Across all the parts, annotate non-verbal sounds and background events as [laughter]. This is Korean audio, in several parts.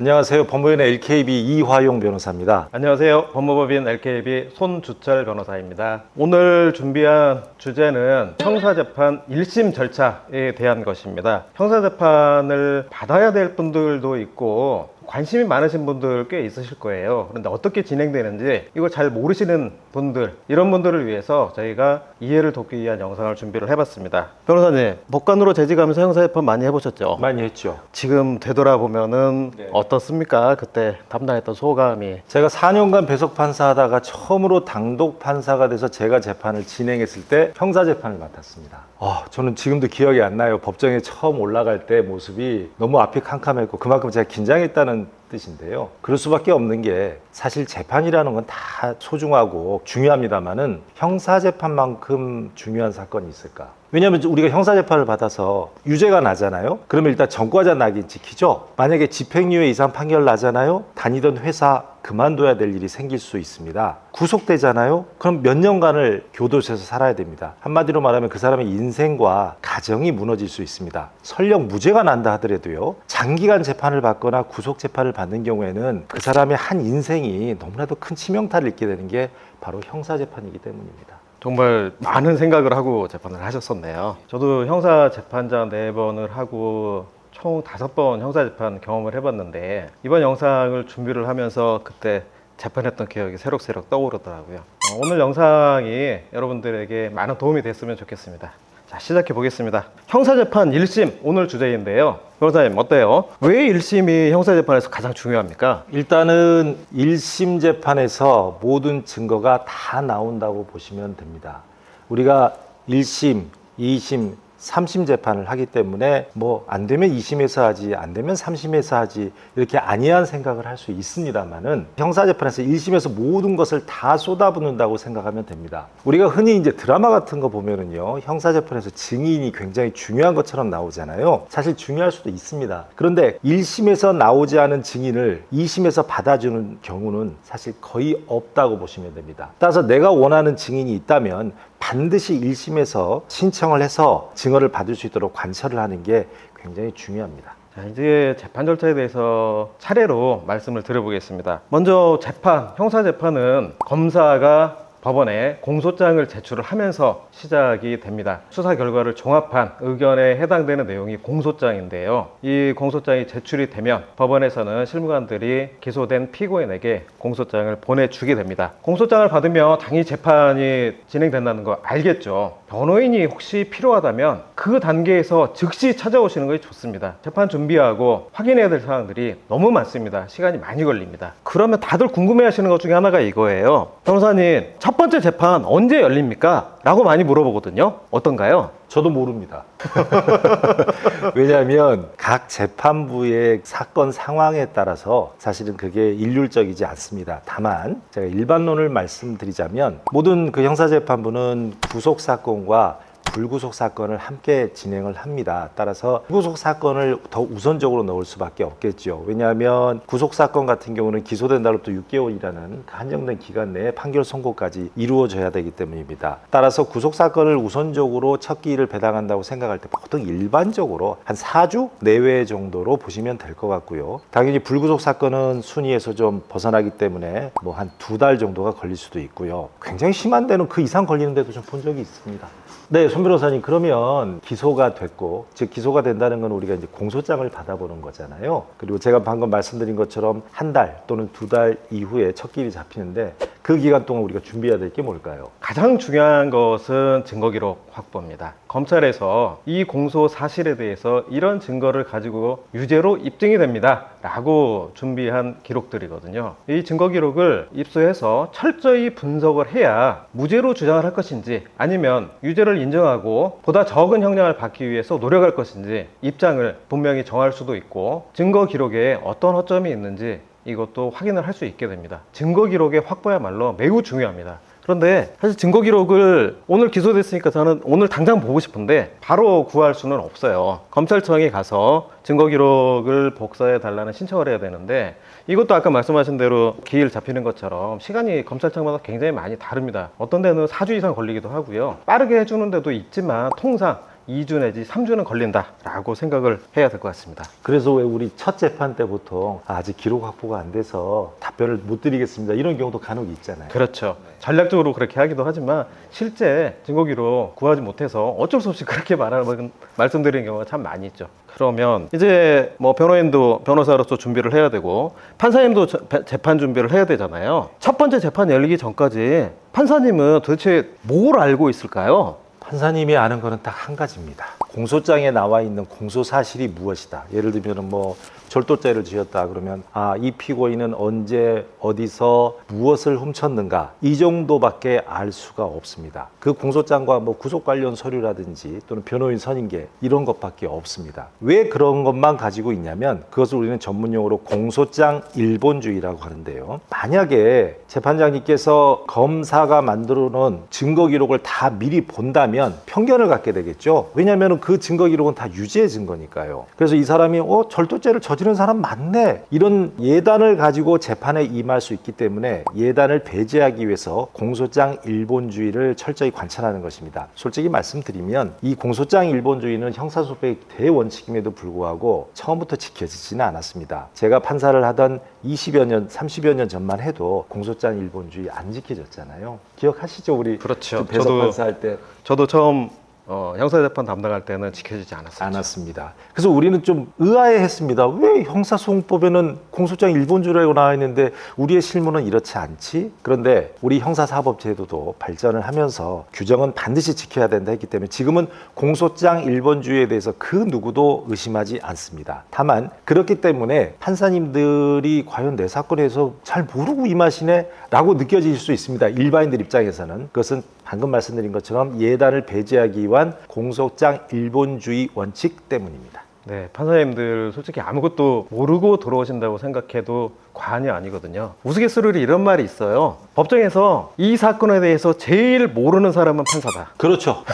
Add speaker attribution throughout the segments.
Speaker 1: 안녕하세요. 법무연의 LKB 이화용 변호사입니다.
Speaker 2: 안녕하세요. 법무법인 LKB 손주철 변호사입니다. 오늘 준비한 주제는 형사재판 1심 절차에 대한 것입니다. 형사재판을 받아야 될 분들도 있고 관심이 많으신 분들 꽤 있으실 거예요. 그런데 어떻게 진행되는지 이거 잘 모르시는 분들, 이런 분들을 위해서 저희가 이해를 돕기 위한 영상을 준비를 해봤습니다. 변호사님, 법관으로 재직하면서 형사재판 많이 해보셨죠?
Speaker 1: 많이 했죠.
Speaker 2: 지금 되돌아보면은
Speaker 1: 네.
Speaker 2: 어떻습니까? 그때 담당했던 소감이.
Speaker 1: 제가 4년간 배석 판사하다가 처음으로 당독 판사가 돼서 제가 재판을 진행했을 때 형사 재판을 맡았습니다. 아, 저는 지금도 기억이 안 나요. 법정에 처음 올라갈 때 모습이 너무 앞이 캄캄했고 그만큼 제가 긴장했다는 and 뜻인데요. 그럴 수밖에 없는 게 사실 재판이라는 건 다 소중하고 중요합니다만은 형사 재판만큼 중요한 사건이 있을까? 왜냐하면 우리가 형사 재판을 받아서 유죄가 나잖아요. 그러면 일단 전과자 낙인 지키죠. 만약에 집행유예 이상 판결 나잖아요. 다니던 회사 그만둬야 될 일이 생길 수 있습니다. 구속되잖아요. 그럼 몇 년간을 교도소에서 살아야 됩니다. 한마디로 말하면 그 사람의 인생과 가정이 무너질 수 있습니다. 설령 무죄가 난다 하더라도요. 장기간 재판을 받거나 구속 재판을 받는 경우에는 그 사람의 한 인생이 너무나도 큰 치명타를 입게 되는 게 바로 형사 재판이기 때문입니다.
Speaker 2: 정말 많은 생각을 하고 재판을 하셨었네요. 저도 형사 재판장 네 번을 하고 총 다섯 번 형사 재판 경험을 해봤는데 이번 영상을 준비를 하면서 그때 재판했던 기억이 새록새록 떠오르더라고요. 어, 오늘 영상이 여러분들에게 많은 도움이 됐으면 좋겠습니다. 자, 시작해 보겠습니다. 형사재판 1심 오늘 주제인데요. 변호사님 어때요? 왜 1심이 형사재판에서 가장 중요합니까?
Speaker 1: 일단은 1심 재판에서 모든 증거가 다 나온다고 보시면 됩니다. 우리가 1심, 2심, 3심 재판을 하기 때문에 뭐 안 되면 2심에서 하지 안 되면 3심에서 하지 이렇게 안이한 생각을 할 수 있습니다만은 형사 재판에서 1심에서 모든 것을 다 쏟아붓는다고 생각하면 됩니다. 우리가 흔히 이제 드라마 같은 거 보면은요. 형사 재판에서 증인이 굉장히 중요한 것처럼 나오잖아요. 사실 중요할 수도 있습니다. 그런데 1심에서 나오지 않은 증인을 2심에서 받아주는 경우는 사실 거의 없다고 보시면 됩니다. 따라서 내가 원하는 증인이 있다면 반드시 1심에서 신청을 해서 증언을 받을 수 있도록 관철을 하는 게 굉장히 중요합니다.
Speaker 2: 자, 이제 재판 절차에 대해서 차례로 말씀을 드려보겠습니다. 먼저 재판, 형사 재판은 검사가 법원에 공소장을 제출을 하면서 시작이 됩니다. 수사 결과를 종합한 의견에 해당되는 내용이 공소장인데요. 이 공소장이 제출이 되면 법원에서는 실무관들이 기소된 피고인에게 공소장을 보내주게 됩니다. 공소장을 받으면 당연히 재판이 진행된다는 거 알겠죠. 변호인이 혹시 필요하다면 그 단계에서 즉시 찾아오시는 것이 좋습니다. 재판 준비하고 확인해야 될 사항들이 너무 많습니다. 시간이 많이 걸립니다. 그러면 다들 궁금해 하시는 것 중에 하나가 이거예요. 변호사님, 첫 번째 재판 언제 열립니까? 라고 많이 물어보거든요. 어떤가요?
Speaker 1: 저도 모릅니다. [laughs] 왜냐하면 각 재판부의 사건 상황에 따라서 사실은 그게 일률적이지 않습니다. 다만 제가 일반론을 말씀드리자면 모든 그 형사재판부는 구속 사건과 불구속 사건을 함께 진행을 합니다. 따라서 구속 사건을 더 우선적으로 넣을 수밖에 없겠죠. 왜냐하면 구속 사건 같은 경우는 기소된 날로부터 6개월이라는 그 한정된 기간 내에 판결 선고까지 이루어져야 되기 때문입니다. 따라서 구속 사건을 우선적으로 첫 기일을 배당한다고 생각할 때 보통 일반적으로 한 4주 내외 정도로 보시면 될 것 같고요. 당연히 불구속 사건은 순위에서 좀 벗어나기 때문에 뭐 한 두 달 정도가 걸릴 수도 있고요. 굉장히 심한 데는 그 이상 걸리는 데도 좀 본 적이 있습니다. 네, 손 변호사님 그러면 기소가 됐고 즉 기소가 된다는 건 우리가 이제 공소장을 받아보는 거잖아요. 그리고 제가 방금 말씀드린 것처럼 한 달 또는 두 달 이후에 첫 길이 잡히는데 그 기간 동안 우리가 준비해야 될 게 뭘까요?
Speaker 2: 가장 중요한 것은 증거 기록 확보입니다. 검찰에서 이 공소 사실에 대해서 이런 증거를 가지고 유죄로 입증이 됩니다. 라고 준비한 기록들이거든요. 이 증거 기록을 입수해서 철저히 분석을 해야 무죄로 주장을 할 것인지 아니면 유죄를 인정하고 보다 적은 형량을 받기 위해서 노력할 것인지 입장을 분명히 정할 수도 있고 증거 기록에 어떤 허점이 있는지 이것도 확인을 할 수 있게 됩니다. 증거 기록의 확보야말로 매우 중요합니다. 그런데 사실 증거 기록을 오늘 기소됐으니까 저는 오늘 당장 보고 싶은데 바로 구할 수는 없어요. 검찰청에 가서 증거 기록을 복사해 달라는 신청을 해야 되는데 이것도 아까 말씀하신 대로 기일 잡히는 것처럼 시간이 검찰청마다 굉장히 많이 다릅니다. 어떤 데는 4주 이상 걸리기도 하고요. 빠르게 해주는 데도 있지만 통상 2주 내지 3주는 걸린다라고 생각을 해야 될 것 같습니다.
Speaker 1: 그래서 왜 우리 첫 재판 때 보통 아, 아직 기록 확보가 안 돼서 답변을 못 드리겠습니다. 이런 경우도 간혹 있잖아요.
Speaker 2: 그렇죠. 전략적으로 그렇게 하기도 하지만 실제 증거기록 구하지 못해서 어쩔 수 없이 그렇게 말하는 말씀드리는 경우가 참 많이 있죠. 그러면 이제 뭐 변호인도 변호사로서 준비를 해야 되고 판사님도 재판 준비를 해야 되잖아요. 첫 번째 재판 열리기 전까지 판사님은 도대체 뭘 알고 있을까요?
Speaker 1: 판사님이 아는 거는 딱 한 가지입니다. 공소장에 나와 있는 공소 사실이 무엇이다. 예를 들면 뭐 절도죄를 지었다 그러면 아 이 피고인은 언제 어디서 무엇을 훔쳤는가 이 정도밖에 알 수가 없습니다. 그 공소장과 뭐 구속 관련 서류라든지 또는 변호인 선임계 이런 것밖에 없습니다. 왜 그런 것만 가지고 있냐면 그것을 우리는 전문용어로 공소장 일본주의라고 하는데요. 만약에 재판장님께서 검사가 만들어 놓은 증거 기록을 다 미리 본다면 편견을 갖게 되겠죠. 왜냐하면 그 증거 기록은 다 유죄 증거니까요. 그래서 이 사람이 어 절도죄를 저지른 사람 맞네 이런 예단을 가지고 재판에 임할 수 있기 때문에 예단을 배제하기 위해서 공소장 일본주의를 철저히 관찰하는 것입니다. 솔직히 말씀드리면 이 공소장 일본주의는 형사소송의 대원칙임에도 불구하고 처음부터 지켜지지는 않았습니다. 제가 판사를 하던 20여 년, 30여 년 전만 해도 공소장 일본주의 안 지켜졌잖아요. 기억하시죠? 우리
Speaker 2: 그렇죠.
Speaker 1: 배석
Speaker 2: 저도-
Speaker 1: 판사 할 때
Speaker 2: 저도 처음 어, 형사재판 담당할 때는 지켜지지 않았었죠.
Speaker 1: 않았습니다. 그래서 우리는 좀 의아해했습니다. 왜 형사소송법에는 공소장 일본주의라고 나와 있는데 우리의 실무는 이렇지 않지? 그런데 우리 형사사법제도도 발전을 하면서 규정은 반드시 지켜야 된다 했기 때문에 지금은 공소장 일본주의에 대해서 그 누구도 의심하지 않습니다. 다만 그렇기 때문에 판사님들이 과연 내 사건에서 잘 모르고 임하시네? 라고 느껴질 수 있습니다. 일반인들 입장에서는 그것은 방금 말씀드린 것처럼 예단을 배제하기 위한 공소장 일본주의 원칙 때문입니다.
Speaker 2: 네, 판사님들 솔직히 아무것도 모르고 들어오신다고 생각해도 과언이 아니거든요. 우스갯소리로 이런 말이 있어요. 법정에서 이 사건에 대해서 제일 모르는 사람은 판사다.
Speaker 1: 그렇죠.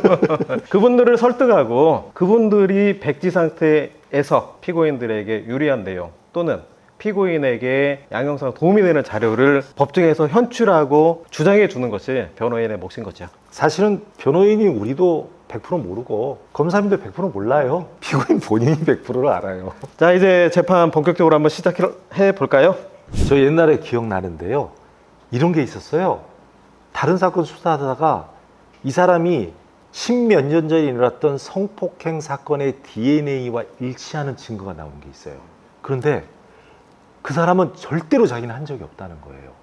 Speaker 1: [laughs]
Speaker 2: 그분들을 설득하고 그분들이 백지 상태에서 피고인들에게 유리한 내용 또는 피고인에게 양형상 도움이 되는 자료를 법정에서 현출하고 주장해 주는 것이 변호인의 몫인 거죠.
Speaker 1: 사실은 변호인이 우리도 100% 모르고 검사님도 100% 몰라요. 피고인 본인이 100%를 알아요.
Speaker 2: 자, 이제 재판 본격적으로 한번 시작해 볼까요?
Speaker 1: 저 옛날에 기억나는데요. 이런 게 있었어요. 다른 사건 수사하다가 이 사람이 십몇 년 전에 일어났던 성폭행 사건의 DNA와 일치하는 증거가 나온 게 있어요. 그런데 그 사람은 절대로 자기는 한 적이 없다는 거예요.